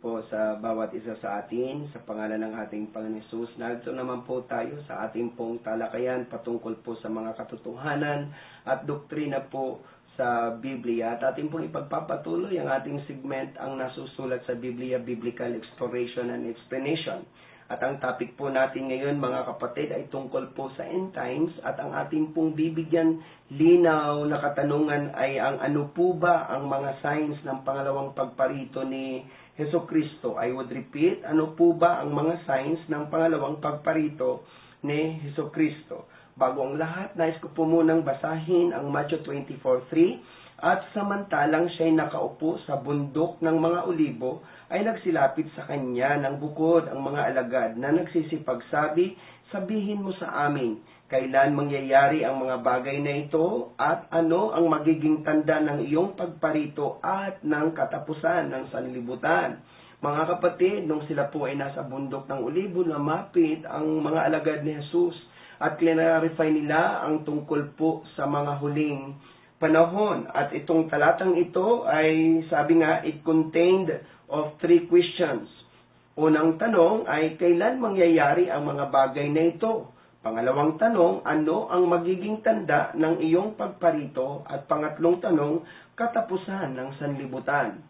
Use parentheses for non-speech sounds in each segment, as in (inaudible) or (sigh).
po sa bawat isa sa atin sa pangalan ng ating Panginoon Jesus. Narito naman po tayo sa ating pong talakayan patungkol po sa mga katotohanan at doktrina po sa Biblia. At ating pong ipagpapatuloy ang ating segment ang nasusulat sa Biblia, Biblical Exploration and Explanation. At ang topic po natin ngayon mga kapatid ay tungkol po sa end times at ang ating pong bibigyan linaw na katanungan ay ang ano po ba ang mga signs ng pangalawang pagparito ni Heso Kristo. I would repeat, ano po ba ang mga signs ng pangalawang pagparito ni Heso Kristo? Bago ang lahat, nais ko po munang basahin ang Matthew 24.3 at samantalang siya'y nakaupo sa bundok ng mga olibo, ay nagsilapit sa kanya ng bukod ang mga alagad na nagsisipagsabi, sabihin mo sa amin, kailan mangyayari ang mga bagay na ito at ano ang magiging tanda ng iyong pagparito at ng katapusan ng sanlibutan. Mga kapatid, nung sila po ay nasa bundok ng olibo, lumapit ang mga alagad ni Jesus at clarify nila ang tungkol po sa mga huling panahon. At itong talatang ito ay sabi nga, it contained of three questions. Unang tanong ay kailan mangyayari ang mga bagay na ito? Pangalawang tanong, ano ang magiging tanda ng iyong pagparito? At pangatlong tanong, katapusan ng sanlibutan.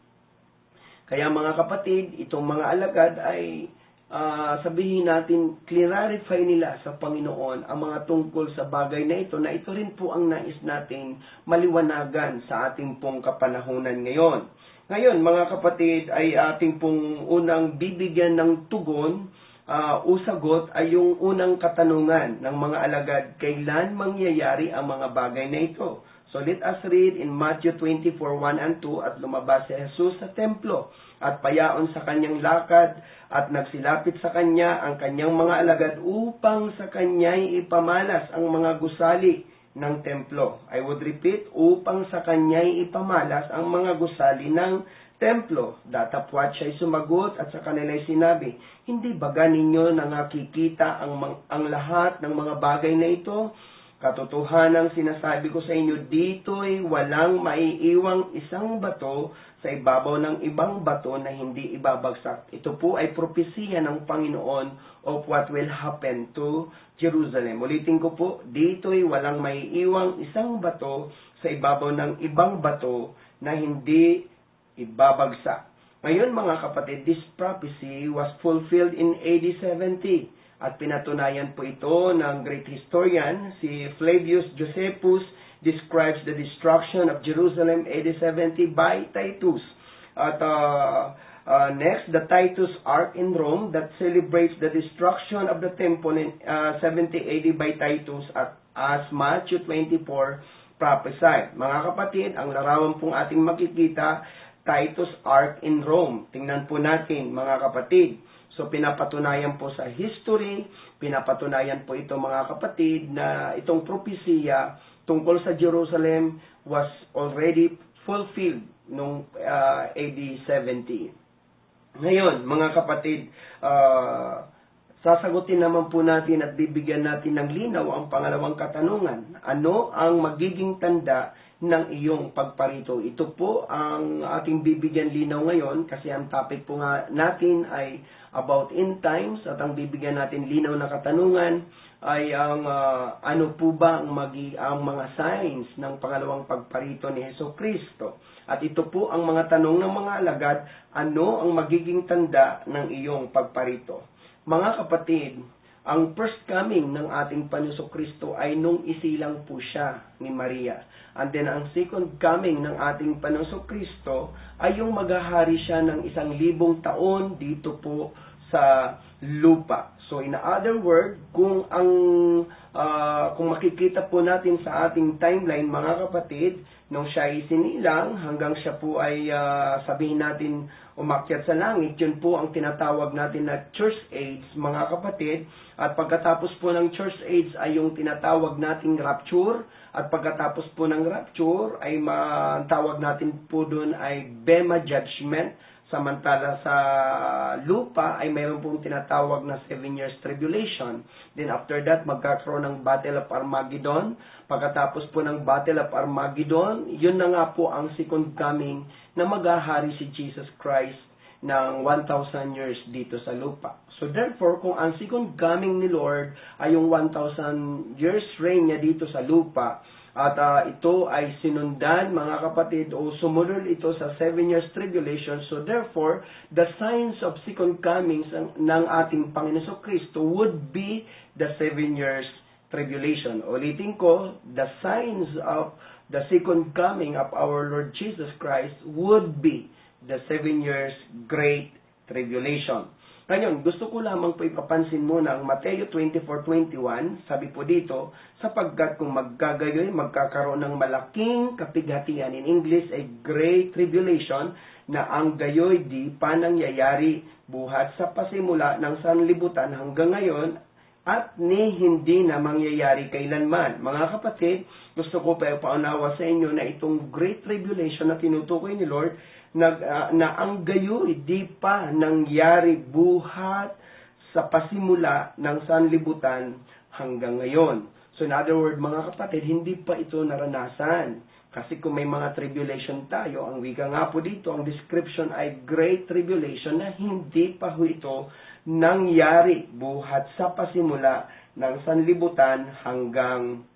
Kaya mga kapatid, itong mga alagad ay uh, sabihin natin, clarify nila sa Panginoon ang mga tungkol sa bagay na ito, na ito rin po ang nais natin maliwanagan sa ating pong kapanahunan ngayon. Ngayon, mga kapatid, ay ating pong unang bibigyan ng tugon uh, o sagot ay yung unang katanungan ng mga alagad, kailan mangyayari ang mga bagay na ito? So let us read in Matthew 24, 1 and 2 at lumabas si Jesus sa templo at payaon sa kanyang lakad at nagsilapit sa kanya ang kanyang mga alagad upang sa kanya'y ipamalas ang mga gusali ng templo. I would repeat, upang sa kanya'y ipamalas ang mga gusali ng templo. Datapwat siya'y sumagot at sa kanila'y sinabi, Hindi baga ninyo na nakikita ang, ang lahat ng mga bagay na ito? Katotohanan sinasabi ko sa inyo, dito'y walang maiiwang isang bato sa ibabaw ng ibang bato na hindi ibabagsak. Ito po ay propesiya ng Panginoon of what will happen to Jerusalem. Ulitin ko po, dito'y walang maiiwang isang bato sa ibabaw ng ibang bato na hindi ibabagsak. Ngayon mga kapatid, this prophecy was fulfilled in AD 70 at pinatunayan po ito ng great historian, si Flavius Josephus describes the destruction of Jerusalem AD 70 by Titus. At uh, uh, next, the Titus Ark in Rome that celebrates the destruction of the temple in uh, 70 AD by Titus at as Matthew 24 prophesied. Mga kapatid, ang larawan pong ating makikita, Titus Ark in Rome. Tingnan po natin, mga kapatid. So pinapatunayan po sa history, pinapatunayan po ito mga kapatid na itong propesya tungkol sa Jerusalem was already fulfilled nung uh, AD 70. Ngayon, mga kapatid, uh, sasagutin naman po natin at bibigyan natin ng linaw ang pangalawang katanungan. Ano ang magiging tanda ng iyong pagparito. Ito po ang ating bibigyan linaw ngayon kasi ang topic po nga natin ay about end times at ang bibigyan natin linaw na katanungan ay ang uh, ano po ba ang, magi, ang mga signs ng pangalawang pagparito ni Heso Kristo. At ito po ang mga tanong ng mga alagad, ano ang magiging tanda ng iyong pagparito. Mga kapatid, ang first coming ng ating Panginoon Kristo ay nung isilang po siya ni Maria. And then ang second coming ng ating Panginoon Kristo ay yung maghahari siya ng isang libong taon dito po sa lupa. So in other word, kung ang uh, kung makikita po natin sa ating timeline mga kapatid, nung siya ay sinilang hanggang siya po ay uh, sabihin natin umakyat sa langit, yun po ang tinatawag natin na church age, mga kapatid. At pagkatapos po ng church age ay yung tinatawag nating rapture. At pagkatapos po ng rapture ay matawag natin po doon ay Bema Judgment. Samantala sa lupa ay mayroon pong tinatawag na 7 years tribulation. Then after that, magkakaroon ng Battle of Armageddon. Pagkatapos po ng Battle of Armageddon, yun na nga po ang second coming na maghahari si Jesus Christ ng 1,000 years dito sa lupa. So therefore, kung ang second coming ni Lord ay yung 1,000 years reign niya dito sa lupa, at uh, ito ay sinundan, mga kapatid, o sumunod ito sa seven years tribulation. So therefore, the signs of second comings ng ating Panginoon Kristo would be the seven years tribulation. Ulitin ko, the signs of the second coming of our Lord Jesus Christ would be the seven years great tribulation. Ngayon, gusto ko lamang po ipapansin muna ang Mateo 24.21, sabi po dito, sapagkat kung maggagayoy, magkakaroon ng malaking kapighatian, in English, a great tribulation, na ang gayoy di pa nangyayari. Buhat sa pasimula ng sanlibutan hanggang ngayon at ni hindi na mangyayari kailanman. Mga kapatid, gusto ko pa ipaunawa sa inyo na itong great tribulation na tinutukoy ni Lord nag, uh, na ang gayoy di pa nangyari buhat sa pasimula ng sanlibutan hanggang ngayon. So in other words, mga kapatid, hindi pa ito naranasan. Kasi kung may mga tribulation tayo, ang wika nga po dito, ang description ay great tribulation na hindi pa ho ito nangyari buhat sa pasimula ng sanlibutan hanggang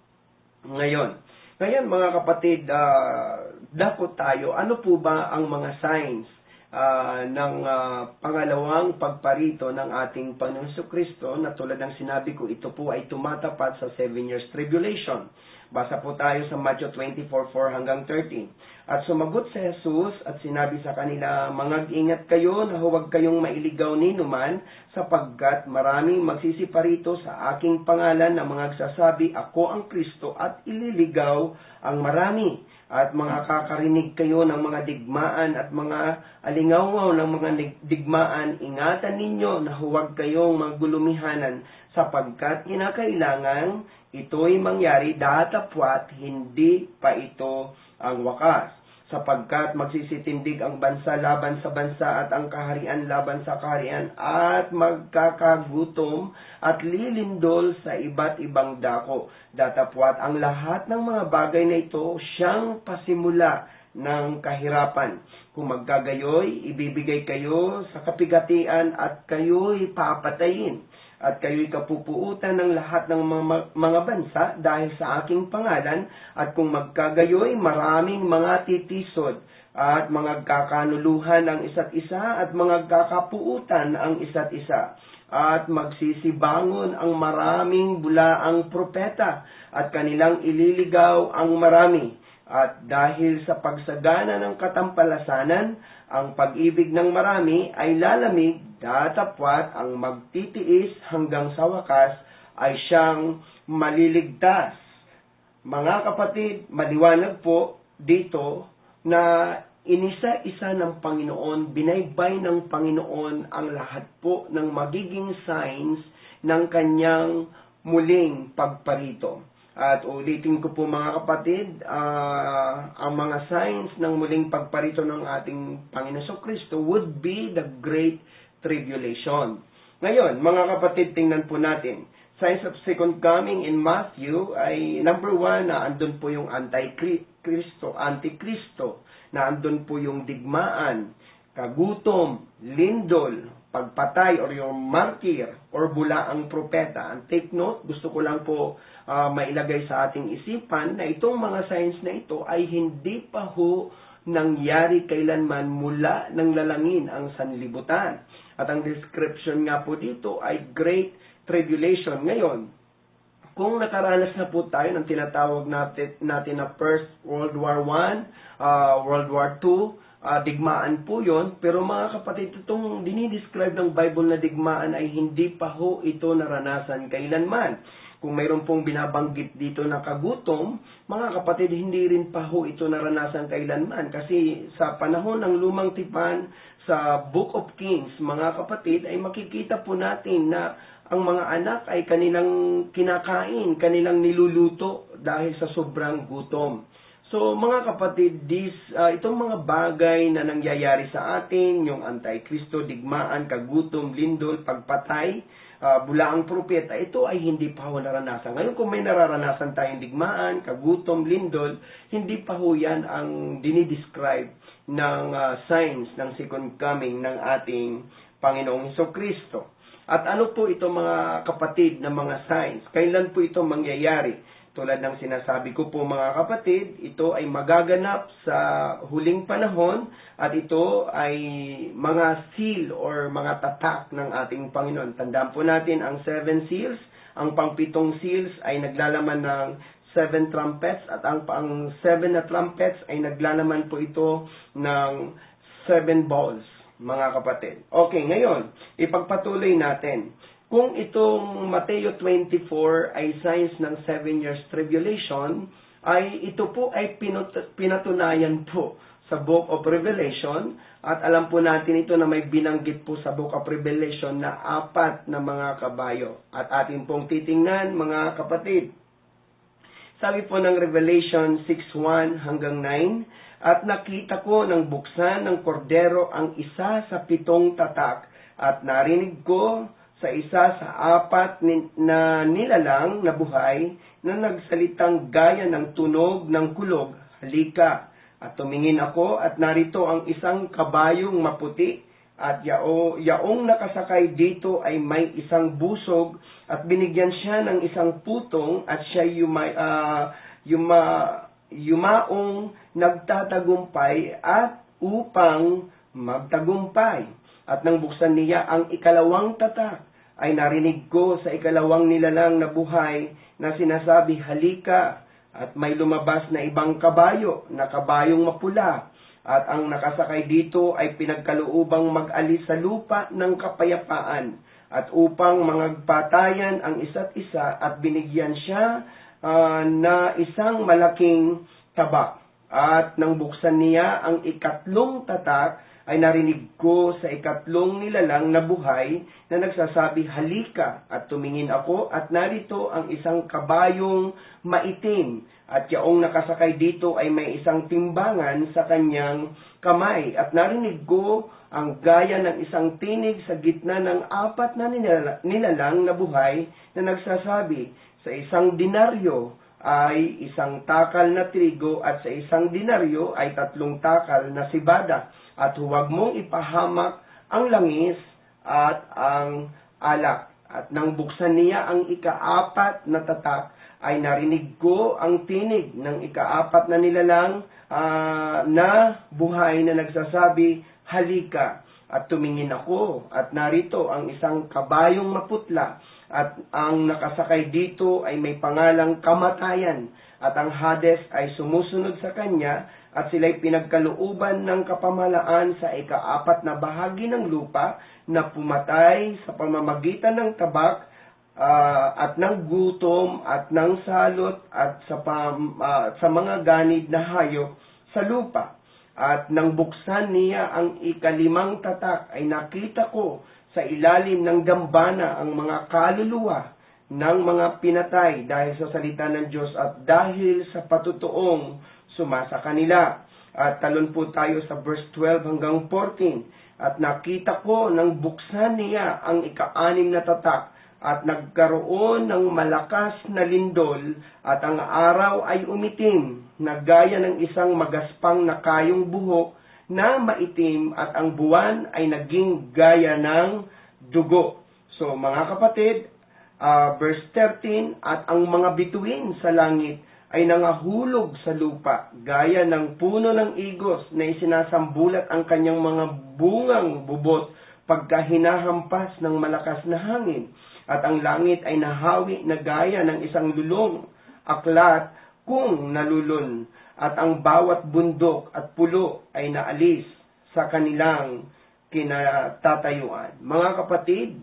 ngayon. Ngayon mga kapatid, uh, dako tayo, ano po ba ang mga signs uh, ng uh, pangalawang pagparito ng ating Panginoon Kristo na tulad ng sinabi ko, ito po ay tumatapat sa 7 years tribulation. Basa po tayo sa Matthew 24:4 hanggang 13. At sumagot si Jesus at sinabi sa kanila, Mangag-ingat kayo na huwag kayong mailigaw ni numan, sapagkat maraming magsisiparito sa aking pangalan na mga nagsasabi, Ako ang Kristo, at ililigaw ang marami. At mga kakarinig kayo ng mga digmaan at mga alingaw ng mga digmaan, ingatan ninyo na huwag kayong magulumihanan, sapagkat kinakailangan ito'y mangyari datapwat hindi pa ito ang wakas sapagkat magsisitindig ang bansa laban sa bansa at ang kaharian laban sa kaharian at magkakagutom at lilindol sa iba't ibang dako. Datapwat ang lahat ng mga bagay na ito siyang pasimula ng kahirapan. Kung magkagayoy, ibibigay kayo sa kapigatian at kayo'y papatayin at kayo'y kapupuutan ng lahat ng mga, bansa dahil sa aking pangalan, at kung magkagayoy, maraming mga titisod at mga kakanuluhan ang isa't isa at mga kakapuutan ang isa't isa. At magsisibangon ang maraming bulaang propeta at kanilang ililigaw ang marami at dahil sa pagsagana ng katampalasanan, ang pag-ibig ng marami ay lalamig, datapwat ang magtitiis hanggang sa wakas ay siyang maliligtas. Mga kapatid, maliwanag po dito na inisa-isa ng Panginoon, binaybay ng Panginoon ang lahat po ng magiging signs ng kanyang muling pagparito. At ulitin ko po mga kapatid, uh, ang mga signs ng muling pagparito ng ating Panginoon Kristo would be the Great Tribulation. Ngayon, mga kapatid, tingnan po natin. Signs of Second Coming in Matthew ay number one na andun po yung Anti-Kristo, Antikristo, na andun po yung digmaan, kagutom, lindol, pagpatay or yung martyr or bula ang propeta. And take note, gusto ko lang po uh, mailagay sa ating isipan na itong mga signs na ito ay hindi pa ho nangyari kailanman mula ng lalangin ang sanlibutan. At ang description nga po dito ay Great Tribulation. Ngayon, kung nakaranas na po tayo ng tinatawag natin, natin na First World War I, uh, World War II, uh, digmaan po yon pero mga kapatid, itong dinidescribe ng Bible na digmaan ay hindi pa ho ito naranasan kailanman. Kung mayroon pong binabanggit dito na kagutom, mga kapatid, hindi rin pa ho ito naranasan kailanman. Kasi sa panahon ng lumang tipan, sa Book of Kings, mga kapatid, ay makikita po natin na ang mga anak ay kanilang kinakain, kanilang niluluto dahil sa sobrang gutom. So mga kapatid, this, uh, itong mga bagay na nangyayari sa atin, yung antikristo, digmaan, kagutom, lindol, pagpatay, uh, bulaang propeta, ito ay hindi pa ho naranasan. Ngayon kung may nararanasan tayong digmaan, kagutom, lindol, hindi pa ho yan ang dinidescribe ng uh, signs ng second coming ng ating Panginoong Heso Kristo. At ano po ito mga kapatid na mga signs? Kailan po ito mangyayari? Tulad ng sinasabi ko po mga kapatid, ito ay magaganap sa huling panahon at ito ay mga seal or mga tatak ng ating Panginoon. Tandaan po natin ang seven seals, ang pangpitong seals ay naglalaman ng seven trumpets at ang pang seven na trumpets ay naglalaman po ito ng seven balls, mga kapatid. Okay, ngayon, ipagpatuloy natin. Kung itong Mateo 24 ay signs ng 7 years tribulation, ay ito po ay pinatunayan po sa Book of Revelation at alam po natin ito na may binanggit po sa Book of Revelation na apat na mga kabayo. At atin pong titingnan mga kapatid. Sabi po ng Revelation 6.1 hanggang 9, At nakita ko ng buksan ng kordero ang isa sa pitong tatak at narinig ko sa isa sa apat na nilalang na buhay na nagsalitang gaya ng tunog ng kulog, halika. At tumingin ako at narito ang isang kabayong maputi at yao, yaong nakasakay dito ay may isang busog at binigyan siya ng isang putong at siya yuma, uh, yuma, yumaong nagtatagumpay at upang magtagumpay. At nang buksan niya ang ikalawang tatak, ay narinig ko sa ikalawang nilalang na buhay na sinasabi, halika, at may lumabas na ibang kabayo, na kabayong mapula, at ang nakasakay dito ay pinagkaluubang mag-alis sa lupa ng kapayapaan, at upang mangagpatayan ang isa't isa at binigyan siya uh, na isang malaking tabak. At nang buksan niya ang ikatlong tatak, ay narinig ko sa ikatlong nilalang na buhay na nagsasabi, Halika! At tumingin ako at narito ang isang kabayong maitim at yaong nakasakay dito ay may isang timbangan sa kanyang kamay. At narinig ko ang gaya ng isang tinig sa gitna ng apat na nilalang na buhay na nagsasabi, sa isang dinaryo ay isang takal na trigo at sa isang dinaryo ay tatlong takal na sibada at huwag mong ipahamak ang langis at ang alak. At nang buksan niya ang ikaapat na tatak, ay narinig ko ang tinig ng ikaapat na nilalang uh, na buhay na nagsasabi, Halika! At tumingin ako, at narito ang isang kabayong maputla, at ang nakasakay dito ay may pangalang kamatayan, at ang Hades ay sumusunod sa kanya, at sila'y pinagkalooban ng kapamalaan sa ikaapat na bahagi ng lupa na pumatay sa pamamagitan ng tabak uh, at ng gutom at ng salot at sa, pam, uh, sa mga ganid na hayop sa lupa. At nang buksan niya ang ikalimang tatak ay nakita ko sa ilalim ng dambana ang mga kaluluwa ng mga pinatay dahil sa salita ng Diyos at dahil sa patutuong sumasa kanila. At talon po tayo sa verse 12 hanggang 14. At nakita ko nang buksan niya ang ikaanim na tatak at nagkaroon ng malakas na lindol at ang araw ay umitim na gaya ng isang magaspang na kayong buhok na maitim at ang buwan ay naging gaya ng dugo. So mga kapatid, uh, verse 13, at ang mga bituin sa langit ay nangahulog sa lupa, gaya ng puno ng igos na isinasambulat ang kanyang mga bungang bubot pagka hinahampas ng malakas na hangin. At ang langit ay nahawi na gaya ng isang lulong, aklat kung nalulun, at ang bawat bundok at pulo ay naalis sa kanilang kinatatayuan. Mga kapatid,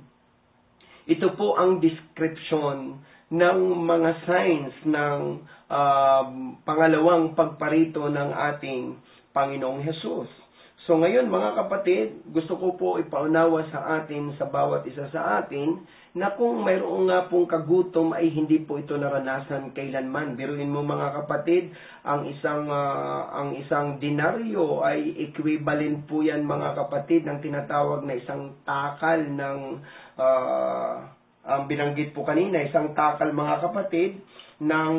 ito po ang description ng mga signs ng uh, pangalawang pagparito ng ating Panginoong Hesus. So ngayon mga kapatid, gusto ko po ipaunawa sa atin, sa bawat isa sa atin, na kung mayroong nga pong kagutom ay hindi po ito naranasan kailanman. Biruin mo mga kapatid, ang isang uh, ang isang dinaryo ay equivalent po yan mga kapatid ng tinatawag na isang takal ng uh, ang binanggit po kanina, isang takal mga kapatid, ng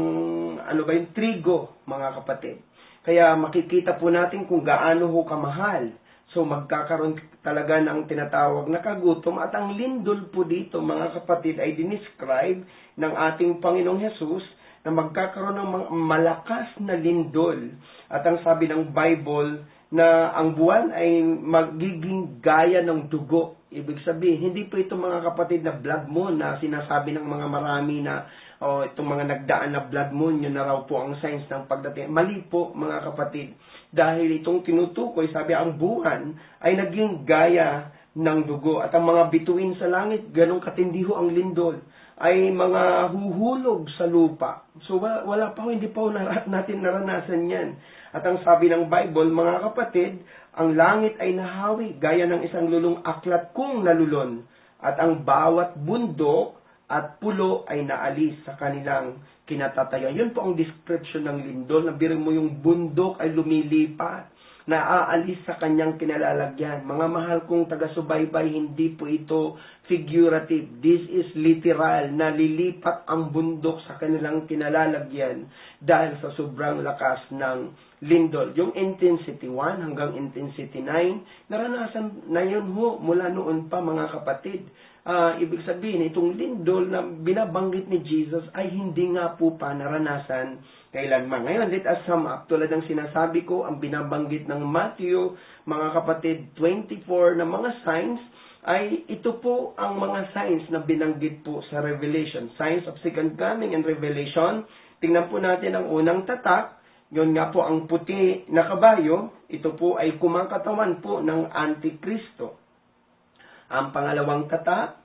ano ba yung trigo mga kapatid. Kaya makikita po natin kung gaano ho kamahal. So magkakaroon talaga ng tinatawag na kagutom at ang lindol po dito mga kapatid ay dinescribe ng ating Panginoong Hesus na magkakaroon ng malakas na lindol. At ang sabi ng Bible na ang buwan ay magiging gaya ng dugo. Ibig sabihin, hindi po ito mga kapatid na blood moon na sinasabi ng mga marami na o oh, itong mga nagdaan na blood moon, yun na raw po ang signs ng pagdating. Mali po mga kapatid. Dahil itong tinutukoy, sabi ang buwan ay naging gaya ng dugo. At ang mga bituin sa langit, ganong katindiho ang lindol ay mga huhulog sa lupa. So wala, wala pa, hindi pa (laughs) natin naranasan yan. At ang sabi ng Bible, mga kapatid, ang langit ay nahawi gaya ng isang lulong aklat kung nalulon. At ang bawat bundok at pulo ay naalis sa kanilang kinatatayan. Yun po ang description ng lindol. Nabiro mo yung bundok ay lumilipat naaalis sa kanyang kinalalagyan. Mga mahal kong taga-subaybay, hindi po ito figurative. This is literal. Nalilipat ang bundok sa kanilang kinalalagyan dahil sa sobrang lakas ng lindol. Yung intensity 1 hanggang intensity 9, naranasan na yun ho mula noon pa mga kapatid uh, ibig sabihin, itong lindol na binabanggit ni Jesus ay hindi nga po pa naranasan kailanman. Ngayon, let us sum up. Tulad ng sinasabi ko, ang binabanggit ng Matthew, mga kapatid, 24 na mga signs, ay ito po ang mga signs na binanggit po sa Revelation. Signs of second coming and Revelation. Tingnan po natin ang unang tatak. Yun nga po ang puti na kabayo. Ito po ay kumakatawan po ng Antikristo. Ang pangalawang tatak,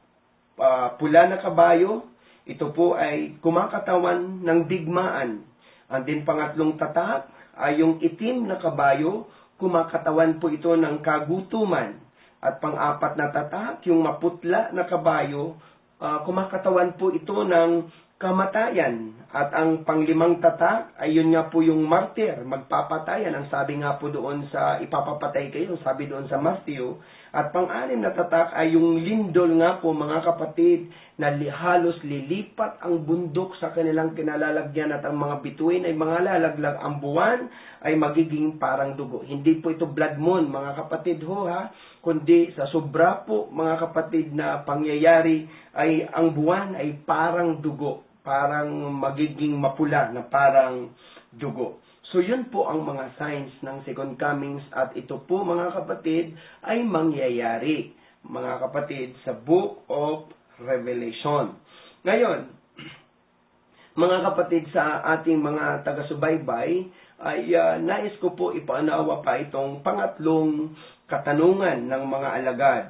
uh, pula na kabayo, ito po ay kumakatawan ng digmaan. Ang din pangatlong tatak ay yung itim na kabayo, kumakatawan po ito ng kagutuman. At pang-apat na tatak, yung maputla na kabayo, uh, kumakatawan po ito ng kamatayan. At ang panglimang tatak ay yun nga po yung martyr, magpapatayan. Ang sabi nga po doon sa ipapapatay kayo, sabi doon sa Matthew. At pang-anim na tatak ay yung lindol nga po mga kapatid na halos lilipat ang bundok sa kanilang kinalalagyan at ang mga bituin ay mga lalaglag. Ang buwan ay magiging parang dugo. Hindi po ito blood moon mga kapatid ho ha, kundi sa sobra po mga kapatid na pangyayari ay ang buwan ay parang dugo parang magiging mapula na parang dugo. So yun po ang mga signs ng second comings at ito po mga kapatid ay mangyayari mga kapatid sa Book of Revelation. Ngayon, mga kapatid sa ating mga taga-subaybay, ay uh, nais ko po ipaanawa pa itong pangatlong katanungan ng mga alagad.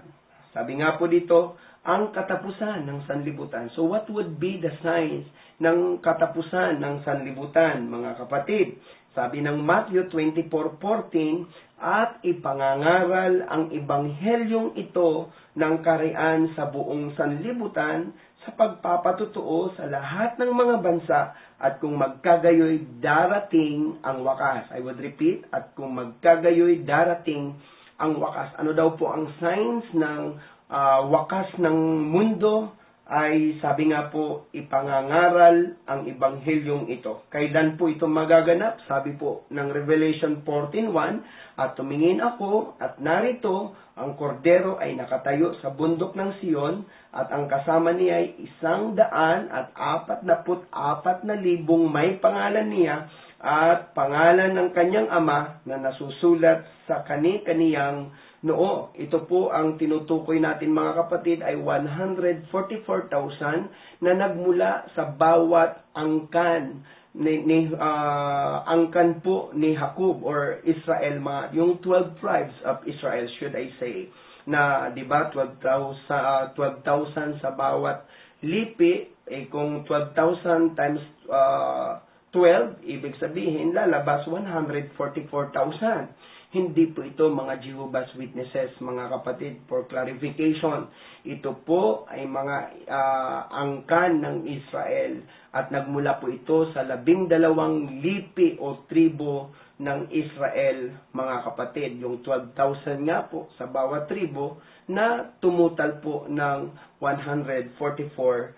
Sabi nga po dito, ang katapusan ng sanlibutan. So what would be the signs ng katapusan ng sanlibutan, mga kapatid? Sabi ng Matthew 24:14, at ipangangaral ang ibanghelyong ito ng karian sa buong sanlibutan sa pagpapatutuo sa lahat ng mga bansa at kung magkagayoy darating ang wakas. I would repeat, at kung magkagayoy darating ang wakas. Ano daw po ang signs ng uh, wakas ng mundo ay sabi nga po ipangangaral ang ibanghelyong ito. Kailan po ito magaganap? Sabi po ng Revelation 14.1 At tumingin ako at narito ang kordero ay nakatayo sa bundok ng Siyon at ang kasama niya ay isang daan at apat na put apat na libong may pangalan niya at pangalan ng kanyang ama na nasusulat sa kani-kaniyang noo. Ito po ang tinutukoy natin mga kapatid ay 144,000 na nagmula sa bawat angkan ni, ni uh, angkan po ni Jacob or Israel mga yung 12 tribes of Israel should I say na 'di ba 12,000 uh, 12,000 sa bawat lipi eh kung 12,000 times uh, 12 ibig sabihin lalabas 144,000 hindi po ito mga Jehovah's Witnesses, mga kapatid, for clarification. Ito po ay mga uh, angkan ng Israel at nagmula po ito sa labing dalawang lipi o tribo ng Israel, mga kapatid. Yung 12,000 nga po sa bawat tribo na tumutal po ng 144,000.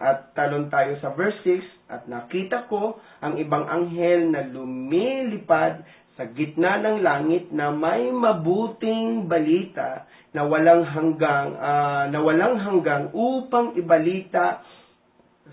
At talon tayo sa verse 6 at nakita ko ang ibang anghel na lumilipad sa gitna ng langit na may mabuting balita na walang hanggang uh, na walang hanggang upang ibalita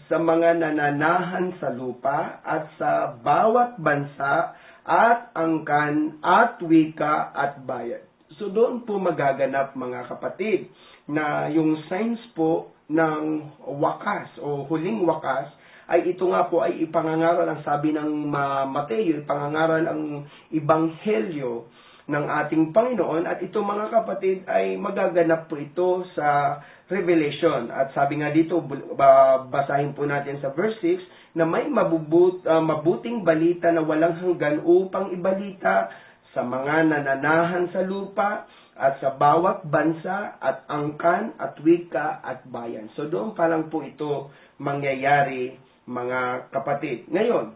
sa mga nananahan sa lupa at sa bawat bansa at angkan at wika at bayan. So doon po magaganap mga kapatid na yung signs po ng wakas o huling wakas ay ito nga po ay ipangangaral ang sabi ng Mateo, ipangangaral ang ibanghelyo ng ating Panginoon at ito mga kapatid ay magaganap po ito sa Revelation. At sabi nga dito, basahin po natin sa verse 6 na may mabubut, uh, mabuting balita na walang hanggan upang ibalita sa mga nananahan sa lupa at sa bawat bansa at angkan at wika at bayan. So doon pa lang po ito mangyayari mga kapatid. Ngayon,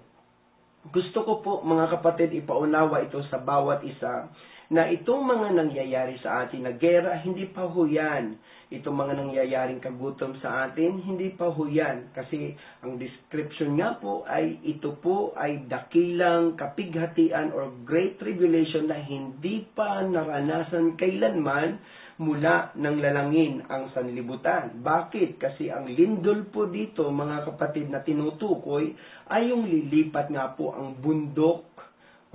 gusto ko po mga kapatid ipaunawa ito sa bawat isa na itong mga nangyayari sa atin na gera, hindi pa ho yan. Itong mga nangyayaring kagutom sa atin, hindi pa ho yan. Kasi ang description nga po ay ito po ay dakilang kapighatian or great tribulation na hindi pa naranasan kailanman mula ng lalangin ang sanlibutan. Bakit? Kasi ang lindol po dito, mga kapatid na tinutukoy, ay yung lilipat nga po ang bundok,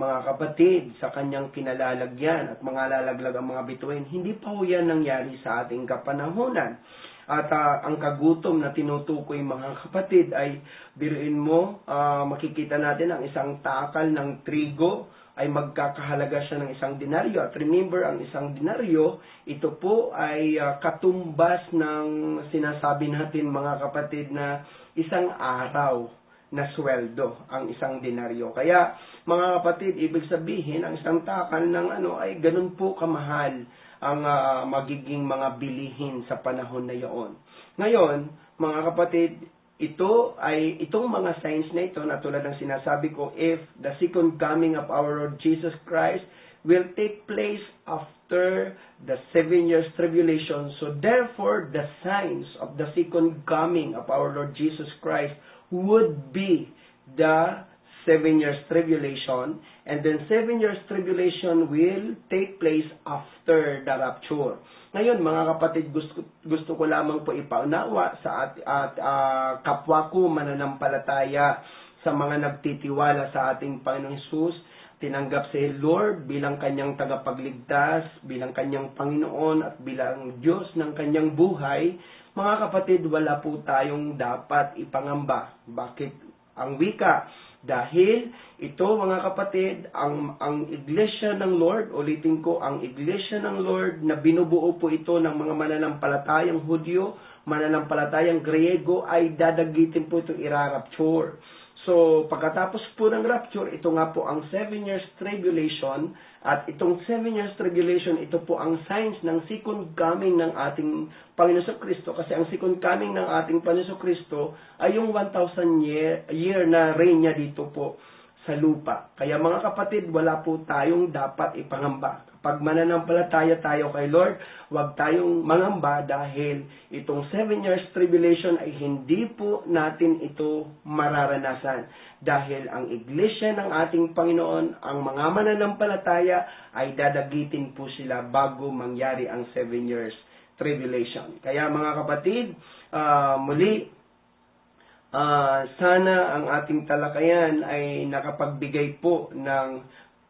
mga kapatid, sa kanyang kinalalagyan at mga lalaglag ang mga bituin. Hindi pa ho yan nangyari sa ating kapanahonan. At uh, ang kagutom na tinutukoy mga kapatid ay biruin mo, uh, makikita natin ang isang takal ng trigo ay magkakahalaga siya ng isang dinaryo. At remember, ang isang dinaryo, ito po ay uh, katumbas ng sinasabi natin mga kapatid na isang araw na sweldo ang isang dinaryo. Kaya mga kapatid, ibig sabihin ang isang takal ng ano ay ganun po kamahal ang uh, magiging mga bilihin sa panahon na iyon. Ngayon, mga kapatid, ito ay itong mga signs na ito na tulad ng sinasabi ko if the second coming of our Lord Jesus Christ will take place after the seven years tribulation. So therefore the signs of the second coming of our Lord Jesus Christ would be the seven years tribulation and then seven years tribulation will take place after the rapture ngayon, mga kapatid, gusto, gusto ko lamang po ipaunawa sa at, at uh, kapwa ko mananampalataya sa mga nagtitiwala sa ating Panginoong Hesus, tinanggap si Lord bilang kanyang tagapagligtas, bilang kanyang Panginoon at bilang Diyos ng kanyang buhay, mga kapatid, wala po tayong dapat ipangamba. Bakit? Ang wika, dahil ito mga kapatid, ang, ang iglesia ng Lord, ulitin ko, ang iglesia ng Lord na binubuo po ito ng mga mananampalatayang Hudyo, mananampalatayang Griego ay dadagitin po itong irarapture. So, pagkatapos po ng rapture, ito nga po ang seven years tribulation. At itong seven years tribulation, ito po ang signs ng second coming ng ating Panginoon Kristo. Kasi ang second coming ng ating Panginoon Kristo ay yung 1,000 year, year na reign niya dito po sa lupa. Kaya mga kapatid, wala po tayong dapat ipangamba. Pag mananampalataya tayo kay Lord, huwag tayong mangamba dahil itong seven years tribulation ay hindi po natin ito mararanasan. Dahil ang iglesia ng ating Panginoon, ang mga mananampalataya ay dadagitin po sila bago mangyari ang seven years tribulation. Kaya mga kapatid, uh, muli, uh, sana ang ating talakayan ay nakapagbigay po ng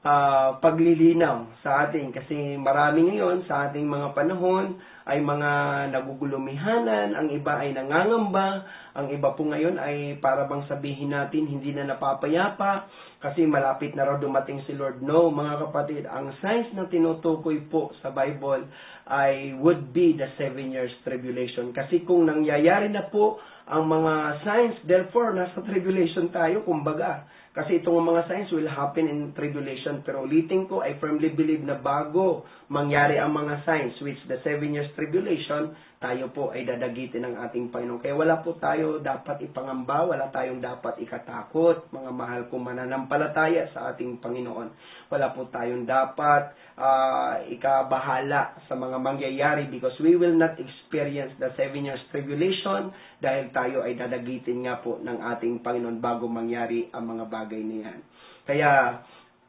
uh, paglilinaw sa atin kasi marami ngayon sa ating mga panahon ay mga nagugulumihanan, ang iba ay nangangamba, ang iba po ngayon ay para bang sabihin natin hindi na napapayapa kasi malapit na raw dumating si Lord. No, mga kapatid, ang signs na tinutukoy po sa Bible ay would be the seven years tribulation. Kasi kung nangyayari na po ang mga signs, therefore, nasa tribulation tayo, kumbaga Kasi itong mga signs will happen in tribulation. Pero ulitin ko, I firmly believe na bago mangyari ang mga signs, which the seven years tribulation, tayo po ay dadagitin ng ating Panginoon. Kaya wala po tayo dapat ipangamba, wala tayong dapat ikatakot, mga mahal kong mananampalataya sa ating Panginoon. Wala po tayong dapat uh, ikabahala sa mga mangyayari because we will not experience the seven years tribulation dahil tayo ay dadagitin nga po ng ating Panginoon bago mangyari ang mga bagay na yan. Kaya,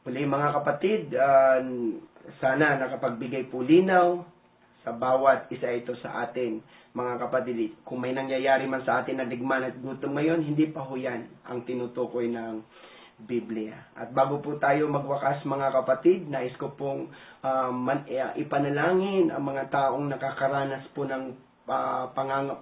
muli mga kapatid, uh, sana nakapagbigay po linaw sa bawat isa ito sa atin, mga kapatid. Kung may nangyayari man sa atin na digman at gutom ngayon, hindi pa ho yan ang tinutukoy ng Biblia. At bago po tayo magwakas mga kapatid, nais ko pong uh, man, uh, ipanalangin ang mga taong nakakaranas po ng uh,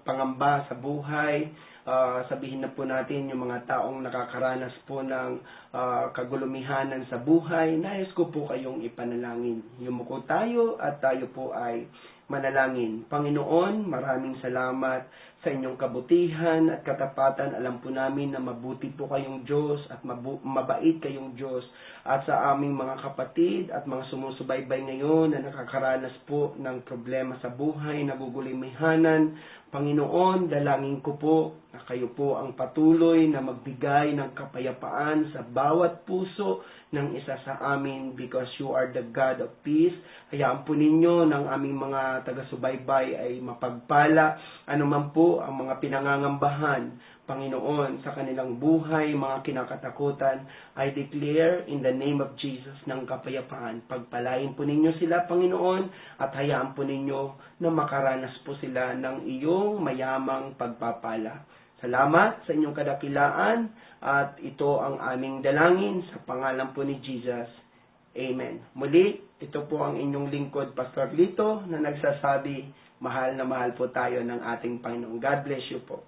pangamba sa buhay, uh, sabihin na po natin yung mga taong nakakaranas po ng uh, kagulumihanan sa buhay, nais ko po kayong ipanalangin. Yumuko tayo at tayo po ay manalangin. Panginoon, maraming salamat sa inyong kabutihan at katapatan. Alam po namin na mabuti po kayong Diyos at mabait kayong Diyos. At sa aming mga kapatid at mga sumusubaybay ngayon na nakakaranas po ng problema sa buhay, nagugulimihanan, Panginoon, dalangin ko po na kayo po ang patuloy na magbigay ng kapayapaan sa bawat puso ng isa sa amin because you are the God of peace. Hayaan po ninyo ng aming mga taga-subaybay ay mapagpala anuman po ang mga pinangangambahan Panginoon, sa kanilang buhay, mga kinakatakutan, I declare in the name of Jesus ng kapayapaan. Pagpalain po ninyo sila, Panginoon, at hayaan po ninyo na makaranas po sila ng iyong mayamang pagpapala. Salamat sa inyong kadakilaan at ito ang aming dalangin sa pangalan po ni Jesus. Amen. Muli, ito po ang inyong lingkod, Pastor Lito, na nagsasabi, mahal na mahal po tayo ng ating Panginoon. God bless you po.